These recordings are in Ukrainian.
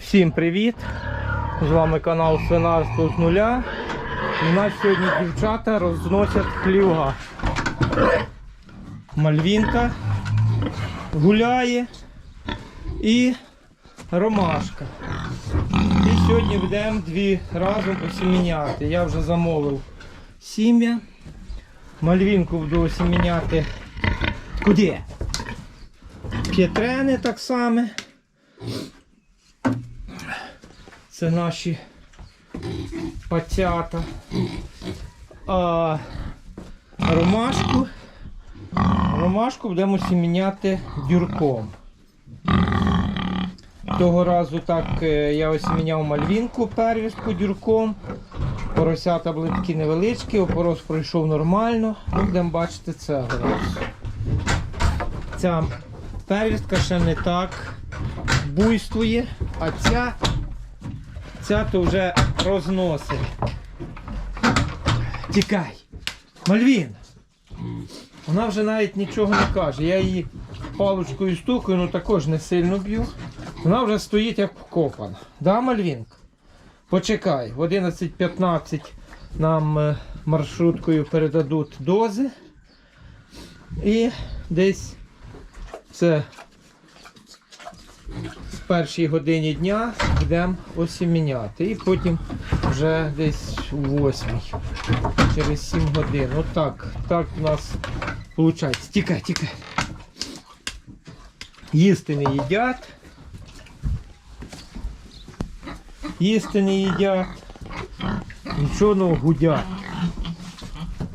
Всім привіт! З вами канал Свинарство з нуля. У нас сьогодні дівчата розносять хліва. Мальвінка гуляє і ромашка. І сьогодні будемо дві разом осіміняти. Я вже замовив сім'я. Мальвінку буду осіміняти. Куди? П'єтрени так само. Це наші пацята. А ромашку. Ромашку будемо сіміняти дюрком. Того разу так е, я ось міняв мальвінку первістку дюрком. Поросята були такі невеличкі, опорос пройшов нормально. Ну, будемо бачити разу. Ця первістка ще не так буйствує, а ця Ця вже розносить. Тікай. Мальвін. Вона вже навіть нічого не каже. Я її паличкою стукаю, ну також не сильно б'ю. Вона вже стоїть як вкопана. Да, Мальвінка? Почекай, в 11.15 нам е, маршруткою передадуть дози. І десь це першій годині дня будемо осіміняти. І потім вже десь у восьмій, через 7 годин. Отак, так у нас виходить. Тікай, тікай. Їсти не їдять. Їсти не їдять. Нічого ну, гудять.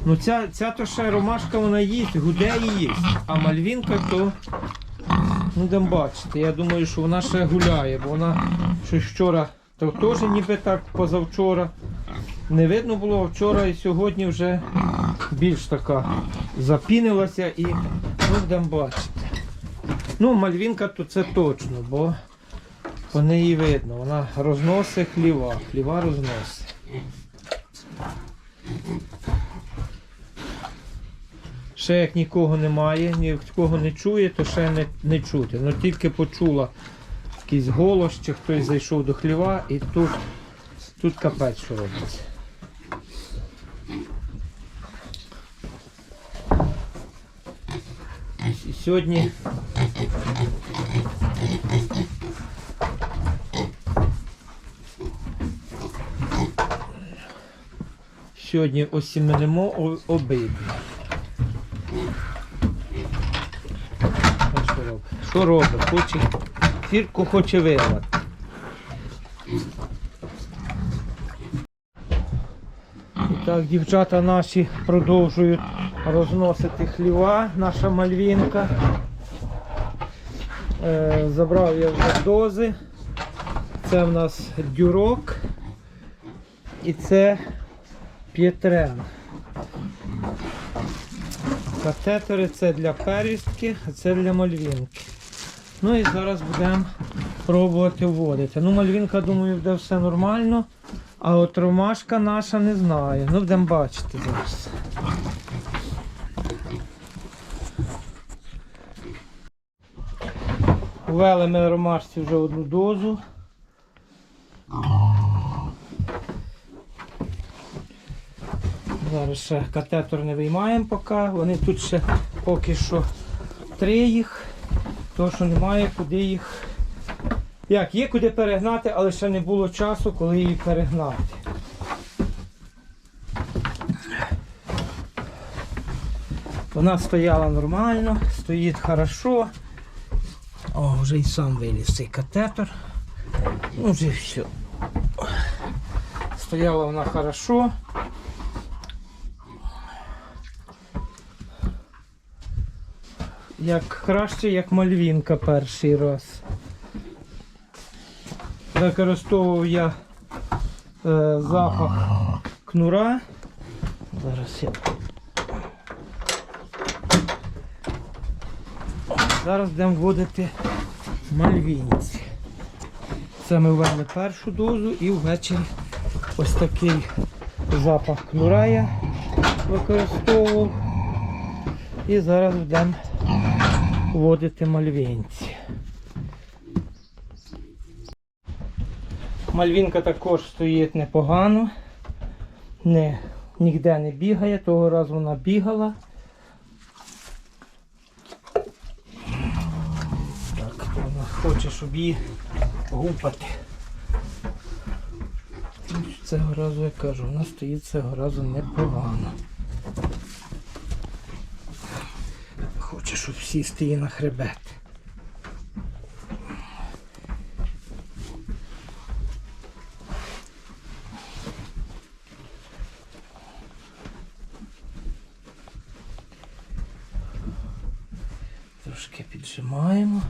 Ну ця, ця то ще ромашка вона їсть, гуде і їсть. А мальвінка то будемо бачити. Я думаю, що вона ще гуляє, бо вона щось вчора, то теж ніби так позавчора. Не видно було, вчора і сьогодні вже більш така запінилася і ну, будемо бачити. Ну, мальвінка то це точно, бо по неї видно. Вона розносить хліва, хліва розносить. Ще як нікого немає, нікого не чує, то ще не, не чути. Ну тільки почула якийсь голос, чи хтось зайшов до хліва і тут, тут капець що робиться. І Сьогодні Сьогодні осіменемо обидві. Ось Що робить? Що робить? Хоче, фірку хоче вирвати. Так, дівчата наші продовжують розносити хліва, наша мальвінка. Е, забрав я вже дози. Це в нас дюрок. І це п'єтрен. Катетери це для перістки, а це для мальвінки. Ну і зараз будемо пробувати вводити. Ну, мальвінка, думаю, буде все нормально. А от ромашка наша не знаю. Ну, будемо бачити зараз. Ввели ми ромашці вже одну дозу. Зараз ще катетор не виймаємо поки. Вони тут ще поки що три їх. Тому що немає куди їх. Як, є куди перегнати, але ще не було часу, коли її перегнати. Вона стояла нормально, стоїть хорошо. О, вже і сам виліз цей катетор. Ну вже все. Стояла вона хорошо. Як краще, як мальвінка перший раз. Використовував я е, запах кнура. Зараз я. Зараз будемо вводити мальвінці. Це ми ввели першу дозу і ввечері ось такий запах кнура я використовував. І зараз будемо вводити мальвінці. Мальвінка також стоїть непогано. Не, ніде не бігає, того разу вона бігала. Так, вона хоче, щоб її гупати. Цього разу я кажу, вона стоїть цього разу непогано. Хоче, щоб сісти її на хребет. Трошки піджимаємо,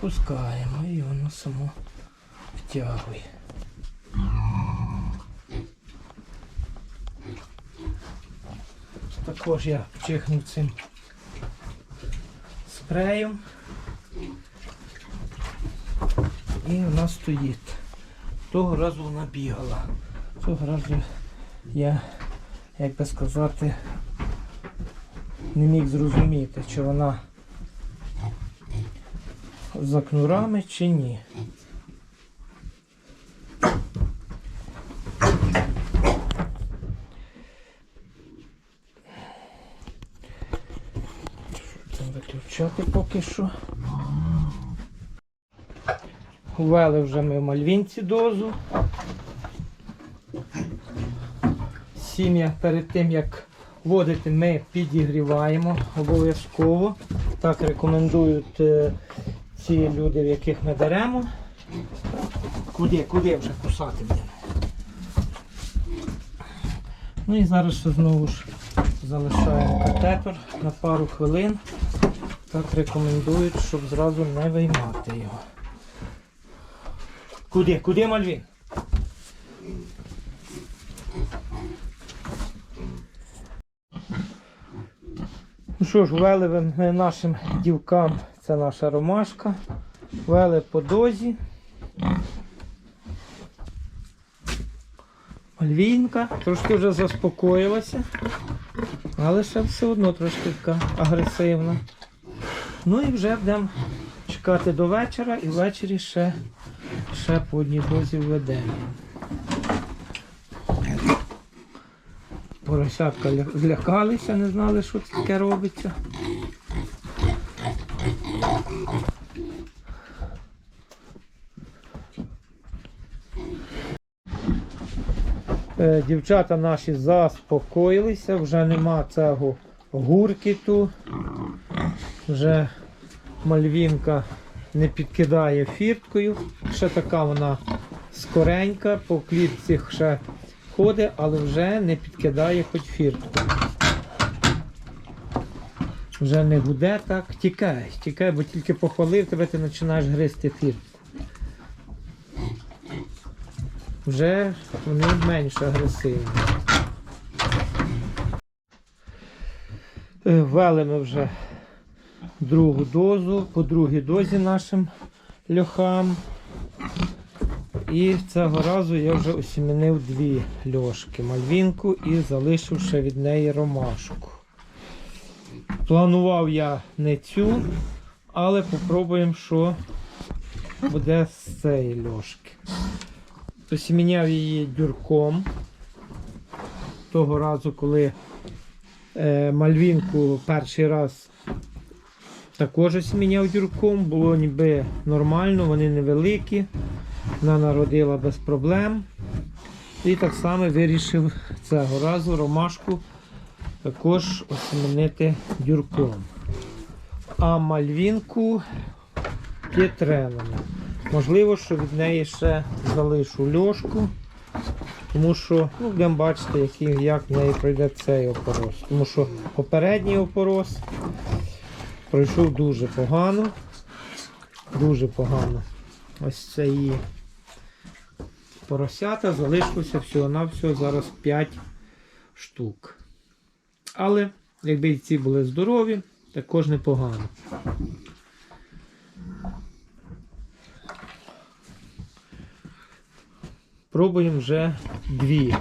пускаємо і воно само втягує. Також я вчихнув цим спреєм. І вона стоїть. Того разу вона бігала. Того разу я, як би сказати, не міг зрозуміти, чи вона за кнурами чи ні. Це виключати поки що. Ввели вже ми в мальвінці дозу. Сім'я перед тим як вводити, ми підігріваємо обов'язково. Так рекомендують е, ці люди, в яких ми беремо. Куди, куди вже кусати будемо? Ну і зараз знову ж залишаємо катетор на пару хвилин. Так рекомендують, щоб зразу не виймати його. Куди? Куди Мальвін? Ну що ж, ввели ви нашим дівкам, це наша ромашка. Ввели по дозі. Мальвінка трошки вже заспокоїлася, але ще все одно трошки така агресивна. Ну і вже будемо чекати до вечора і ввечері ще, ще по одній дозі введемо. Поросятка злякалися, не знали, що це таке робиться. Е, Дівчата наші заспокоїлися, вже нема цього гуркіту, вже мальвінка не підкидає фірткою. Ще така вона скоренька, по клітці ще ходить, але вже не підкидає хоч фіртку. Вже не гуде так. Тікай, тікай, бо тільки похвалив тебе, ти починаєш гризти фіртку. Вже вони менш агресивні. Е, Ввели ми вже другу дозу, по другій дозі нашим льохам. І цього разу я вже осімінив дві льошки мальвінку і залишив ще від неї ромашку. Планував я не цю, але попробуємо, що буде з цієї льошки. Осіміняв її дюрком. Того разу, коли е, мальвінку перший раз також осіміняв дюрком, було ніби нормально, вони невеликі. Вона народила без проблем. І так само вирішив цього разу ромашку також осімінити дюрком. А мальвінку п'єтренами. Можливо, що від неї ще залишу льошку, тому що ну, будемо бачити, як в неї пройде цей опорос. Тому що попередній опорос пройшов дуже погано. Дуже погано. Ось це її поросята залишилося всього-навсього зараз 5 штук. Але якби ці були здорові, також непогано. Пробуємо вже дві.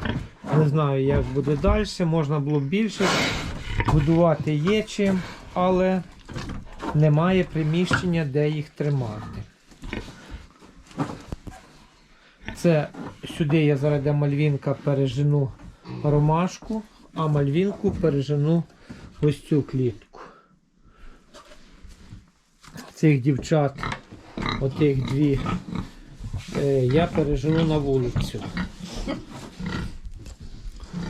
Не знаю, як буде далі. Можна було б більше. Будувати є чим, але немає приміщення, де їх тримати. Це сюди я зараз де мальвінка пережену ромашку, а мальвінку пережену ось цю клітку. Цих дівчат, отих дві, е, я пережену на вулицю.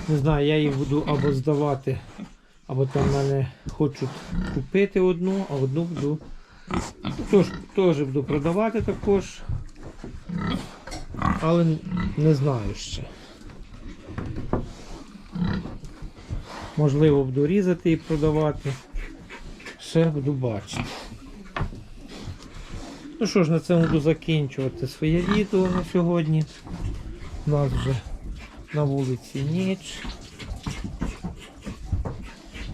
Не знаю, я їх буду або здавати, або там мене хочуть купити одну, а одну буду. Тож, теж буду продавати також. Але не знаю ще. Можливо, буду різати і продавати. Ще буду бачити. Ну що ж, на цьому буду закінчувати своє відео на сьогодні. У нас вже на вулиці ніч.